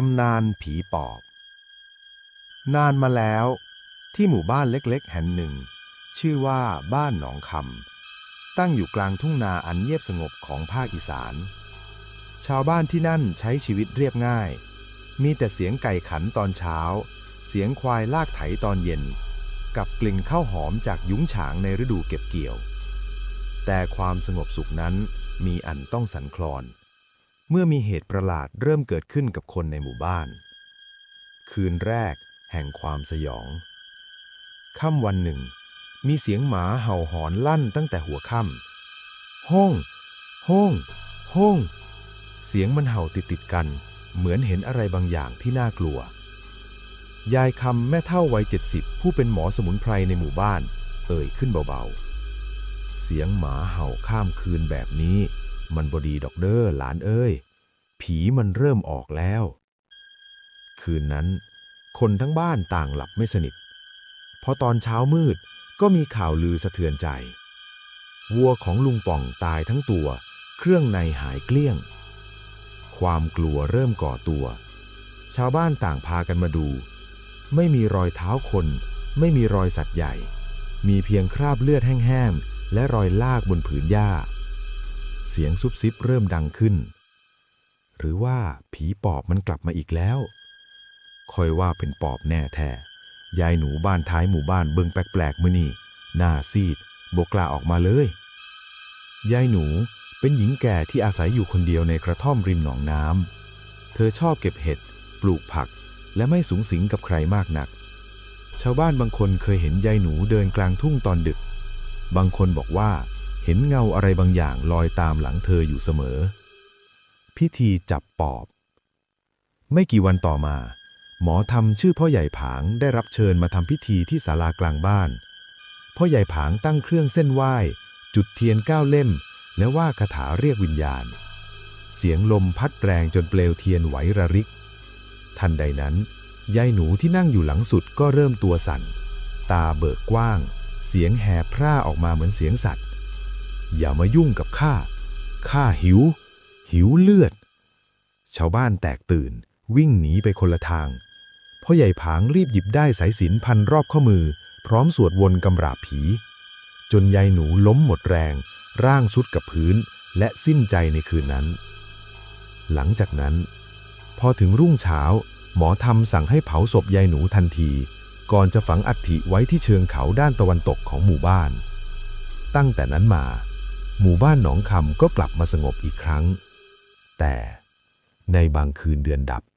ตำนานผีปอบ นานมาแล้วที่หมู่บ้านเล็กๆ แห่งหนึ่ง ชื่อว่าบ้านหนองคำตั้งอยู่กลางทุ่งนาอันเงียบสงบของภาคอีสาน ชาวบ้านที่นั่นใช้ชีวิตเรียบง่าย มีแต่เสียงไก่ขันตอนเช้า เสียงควายลากไถตอนเย็น กับกลิ่นข้าวหอมจากยุ้งฉางในฤดูเก็บเกี่ยว แต่ความสงบสุขนั้นมีอันต้องสันคลอน เมื่อมีเหตุประหลาดเริ่มเกิดขึ้นกับคนในหมู่บ้าน คืนแรกแห่งความสยอง ค่ำวันหนึ่ง มีเสียงหมาเห่าหอนลั่นตั้งแต่หัวค่ำห้อง ห้อง ห้อง เสียงมันเห่าติดติดกัน เหมือนเห็นอะไรบางอย่างที่น่ากลัว ยายคำแม่เท่าวัยเจ็ดสิบผู้เป็นหมอสมุนไพรในหมู่บ้าน เอ่ยขึ้นเบาๆ เสียงหมาเห่าข้ามคืนแบบนี้ มันบดีดอกเด้อหลานเอ้ย ผีมันเริ่มออกแล้ว คืนนั้น คนทั้งบ้านต่างหลับไม่สนิท พอตอนเช้ามืดก็มีข่าวลือสะเทือนใจ วัวของลุงป่องตายทั้งตัว เครื่องในหายเกลี้ยง ความกลัวเริ่มก่อตัว ชาวบ้านต่างพากันมาดู ไม่มีรอยเท้าคน ไม่มีรอยสัตว์ใหญ่ มีเพียงคราบเลือดแห้งๆและรอยลากบนผืนหญ้า เสียงซุบซิบเริ่มดังขึ้น หรือว่าผีปอบมันกลับมาอีกแล้ว คอยว่าเป็นปอบแน่แท้ ยายหนูบ้านท้ายหมู่บ้านเบิงแปลกๆมือนี่หน้าซีดบกลาออกมาเลย ยายหนูเป็นหญิงแก่ที่อาศัยอยู่คนเดียวในกระท่อมริมหนองน้ำ เธอชอบเก็บเห็ด ปลูกผัก และไม่สูงสิงกับใครมากนัก ชาวบ้านบางคนเคยเห็นยายหนูเดินกลางทุ่งตอนดึก บางคนบอกว่า เห็นเงาอะไรบางอย่างลอยตามหลังเธออยู่เสมอ พิธีจับปอบ ไม่กี่วันต่อมา หมอทำชื่อพ่อใหญ่ผางได้รับเชิญมาทำพิธีที่ศาลากลางบ้าน พ่อใหญ่ผางตั้งเครื่องเส้นไหว้ จุดเทียนเก้าเล่ม และว่าคาถาเรียกวิญญาณ เสียงลมพัดแรงจนเปลวเทียนไหวระริก ทันใดนั้นยายหนูที่นั่งอยู่หลังสุดก็เริ่มตัวสั่น ตาเบิกกว้าง เสียงแหบพร่าออกมาเหมือนเสียงสัตว์ อย่ามายุ่งกับข้า ข้าหิว หิวเลือด ชาวบ้านแตกตื่น วิ่งหนีไปคนละทาง พ่อใหญ่ผางรีบหยิบได้สายสินพันรอบข้อมือ พร้อมสวดวนกำราบผี จนยายหนูล้มหมดแรง ร่างสุดกับพื้นและสิ้นใจในคืนนั้น หลังจากนั้น พอถึงรุ่งเช้า หมอทำสั่งให้เผาศพยายหนูทันที ก่อนจะฝังอัฐิไว้ที่เชิงเขาด้านตะวันตกของหมู่บ้าน ตั้งแต่นั้นมา หมู่บ้านหนองคำก็กลับมาสงบอีกครั้ง แต่ในบางคืนเดือนดับ